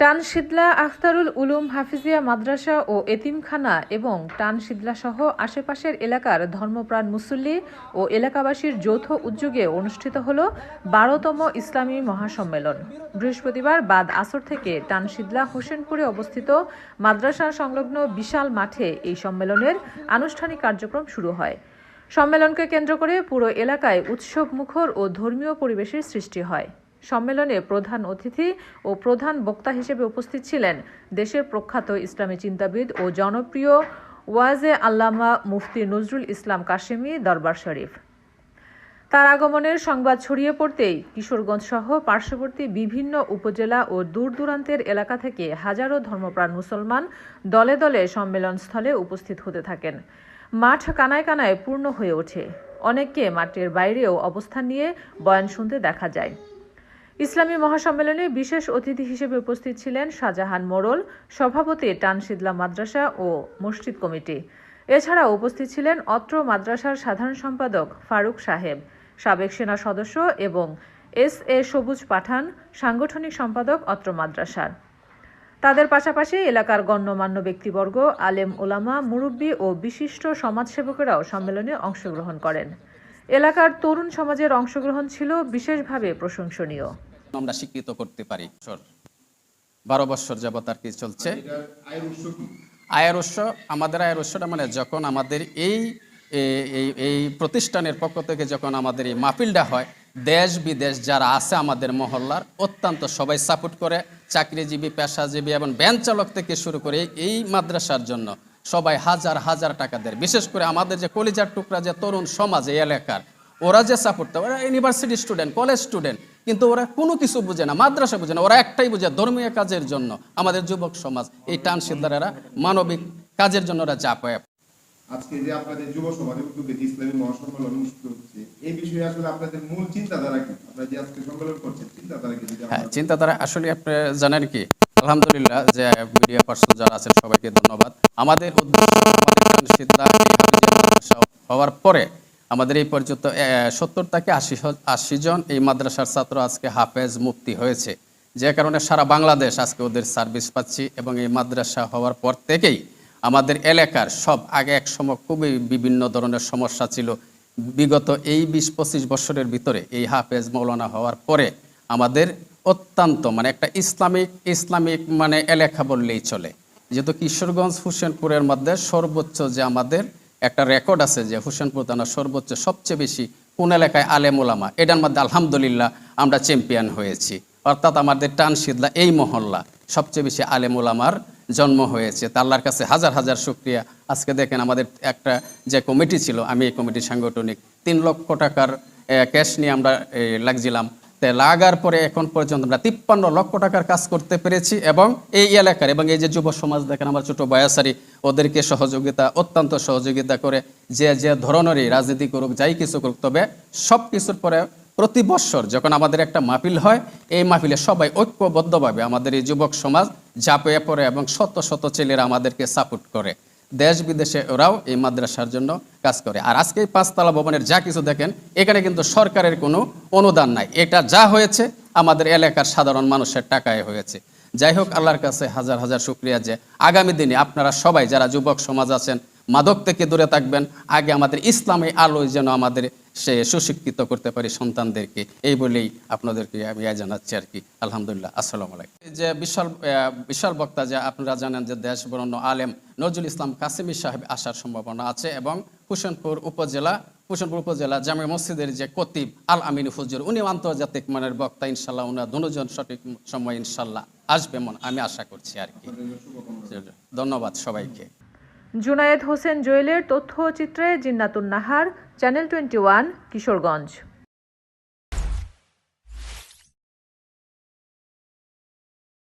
টানশিদলা আখতারুল উলুম হাফিজিয়া মাদ্রাসা ও এতিমখানা এবং টানশিদলা সহ আশেপাশের এলাকার ধর্মপ্রাণ মুসল্লি ও এলাকাবাসীর যৌথ উদ্যোগে অনুষ্ঠিত হল বারোতম ইসলামী মহাসম্মেলন। বৃহস্পতিবার বাদ আসর থেকে টানশিদলা হোসেনপুরে অবস্থিত মাদ্রাসা সংলগ্ন বিশাল মাঠে এই সম্মেলনের আনুষ্ঠানিক কার্যক্রম শুরু হয়। সম্মেলনকে কেন্দ্র করে পুরো এলাকায় উৎসব মুখর ও ধর্মীয় পরিবেশের সৃষ্টি হয়। সম্মেলনে প্রধান অতিথি ও প্রধান বক্তা হিসেবে উপস্থিত ছিলেন দেশের প্রখ্যাত ইসলামী চিন্তাবিদ ও জনপ্রিয় ওয়াজে আল্লামা মুফতি নজরুল ইসলাম কাশেমি দরবার শরীফ। তার আগমনের সংবাদ ছড়িয়ে পড়তেই কিশোরগঞ্জ সহ পার্শ্ববর্তী বিভিন্ন উপজেলা ও দূর দূরান্তের এলাকা থেকে হাজারো ধর্মপ্রাণ মুসলমান দলে দলে সম্মেলনস্থলে উপস্থিত হতে থাকেন। মাঠ কানায় কানায় পূর্ণ হয়ে ওঠে। অনেককে মাঠের বাইরেও অবস্থান নিয়ে বয়ান শুনতে দেখা যায়। ইসলামী মহাসম্মেলনে বিশেষ অতিথি হিসেবে উপস্থিত ছিলেন শাহজাহান মোড়ল, সভাপতি টানশিদলা মাদ্রাসা ও মসজিদ কমিটি। এছাড়া উপস্থিত ছিলেন অত্র মাদ্রাসার সাধারণ সম্পাদক ফারুক সাহেব, সাবেক সেনা সদস্য এবং এস এ সবুজ পাঠান, সাংগঠনিক সম্পাদক অত্র মাদ্রাসার। তাদের পাশাপাশি এলাকার গণ্যমান্য ব্যক্তিবর্গ, আলেম ওলামা, মুরব্বী ও বিশিষ্ট সমাজসেবকেরাও সম্মেলনে অংশগ্রহণ করেন। এলাকার তরুণ সমাজের অংশগ্রহণ ছিল বিশেষভাবে প্রশংসনীয়। আমরা স্বীকৃত করতে পারি। বারো বছর যাবত আর কি চলছে। আয়ের উৎস আমাদের আয়ের উৎসটা মানে যখন আমাদের এই এই প্রতিষ্ঠানের পক্ষ থেকে যখন আমাদের এই মাহফিলটা হয়, দেশ বিদেশ যারা আছে আমাদের মহল্লার, অত্যন্ত সবাই সাপোর্ট করে, চাকরিজীবী, পেশাজীবী এবং ভ্যান চালক থেকে শুরু করে এই মাদ্রাসার জন্য সবাই হাজার হাজার টাকা দেয়। বিশেষ করে আমাদের যে কলিজার টুকরা যে তরুণ সমাজ, এই এলাকার, ওরা যে সাপোর্ট দেয়, ওরা ইউনিভার্সিটি স্টুডেন্ট কলেজ স্টুডেন্ট কিন্তু ওরা কোনো কিছু বুঝে না মাদ্রাসা বুঝে না ওরা একটাই বুঝে ধর্মীয় কাজের জন্য। আমাদের যুবক সমাজ এই টান সিদ্ধারেরা মানবিক কাজের জন্য ওরা চাপ পায়। আজকে যে আপনাদের যুব সমাজের উদ্যোগে যে ইসলামী মহাসম্মেলন অনুষ্ঠিত হচ্ছে এই বিষয়ে আসলে আপনাদের মূল চিন্তাধারা কি? আপনারা যে আজকে সম্মেলন করছেন চিন্তাধারা কি হ্যাঁ চিন্তাধারা আসলে আপনি জানেন কি? আলহামদুলিল্লাহ যে মিডিয়া পার্সন যারা আছেন সবাইকে ধন্যবাদ। আমাদের উদ্দেশ্য আমাদের হওয়ার পরে আমাদের এই পর্যন্ত সত্তর থেকে আশি আশি জন এই মাদ্রাসার ছাত্র আজকে হাফেজ মুক্তি হয়েছে। যে কারণে সারা বাংলাদেশ আজকে ওদের সার্ভিস পাচ্ছি এবং এই মাদ্রাসা হওয়ার পর থেকেই আমাদের এলাকার সব আগে এক সময় খুবই বিভিন্ন ধরনের সমস্যা ছিল। বিগত এই বিশ পঁচিশ বছরের ভিতরে এই হাফেজ মৌলানা হওয়ার পরে আমাদের অত্যন্ত মানে একটা ইসলামিক ইসলামিক মানে এলাকা বললেই চলে। যেহেতু কিশোরগঞ্জ, হুসেনপুরের মধ্যে সর্বোচ্চ যে আমাদের একটা রেকর্ড আছে যে হুসেনপুর থানা সর্বোচ্চ, সবচেয়ে বেশি কোন এলাকায় আলেম ওলামা, এটার মধ্যে আলহামদুলিল্লাহ আমরা চ্যাম্পিয়ন হয়েছি। অর্থাৎ আমাদের টানশিদলা এই মহল্লা সবচেয়ে বেশি আলেম ওলামার জন্ম হয়েছে। তাল্লার কাছে হাজার হাজার শুক্রিয়া। আজকে দেখেন আমাদের একটা যে কমিটি ছিল, আমি এই কমিটির সাংগঠনিক, তিন লক্ষ টাকার ক্যাশ নিয়ে আমরা লাগছিলাম। লাগার পরে এখন পর্যন্ত আমরা তিপ্পান্ন লক্ষ টাকার কাজ করতে পেরেছি এবং এই এলাকার এবং এই যে যুব সমাজ, দেখেন আমার ছোট বয়াসারি ওদেরকে সহযোগিতা, অত্যন্ত সহযোগিতা করে যে যে ধরনেরই রাজনীতি করুক, যাই কিছু করুক, তবে সব কিছুর পরে প্রতি বৎসর যখন আমাদের একটা মাহফিল হয়, এই মাহফিলে সবাই ঐক্যবদ্ধভাবে আমাদের এই যুবক সমাজ ঝাঁপিয়ে পড়ে এবং শত শত ছেলেরা আমাদেরকে সাপোর্ট করে। দেশ বিদেশে ওরাও এই মাদ্রাসার জন্য কাজ করে। আর আজকে এই পাঁচতলা ভবনের যা কিছু দেখেন, এখানে কিন্তু সরকারের কোনো অনুদান নাই। এটা যা হয়েছে, আমাদের এলাকার সাধারণ মানুষের টাকায় হয়েছে। যাই হোক, আল্লাহর কাছে হাজার হাজার শুক্রিয়া যে আগামী দিনে আপনারা সবাই যারা যুবক সমাজ আছেন মাদক থেকে দূরে থাকবেন। আগে আমাদের ইসলামী আলোয় যেন আমাদের সে সুশিক্ষিত করতে পারি সন্তানদেরকে। এই বলেই আপনাদেরকে আমি জানাচ্ছি আর কি। আলহামদুলিল্লাহ, আসসালামু আলাইকুম। যে বিশাল বিশাল বক্তা যে আপনারা জানেন যে দেশ বরণ্য আলেম নজরুল ইসলাম কাসিমি সাহেব আসার সম্ভাবনা আছে এবং হুসেনপুর উপজেলা হুসেনপুর উপজেলা জামে মসজিদের যে কতিব আল আমিন হুজুর, উনি আন্তর্জাতিক মানের বক্তা ইনশাল্লাহ উনার দুজন সঠিক সময় ইনশাল্লাহ আসবে মন, আমি আশা করছি আর কি। ধন্যবাদ সবাইকে। জুনায়েদ হোসেন জুয়েলের তথ্যচিত্রে Jinnatun Nahar channel twenty one Kishoreganj.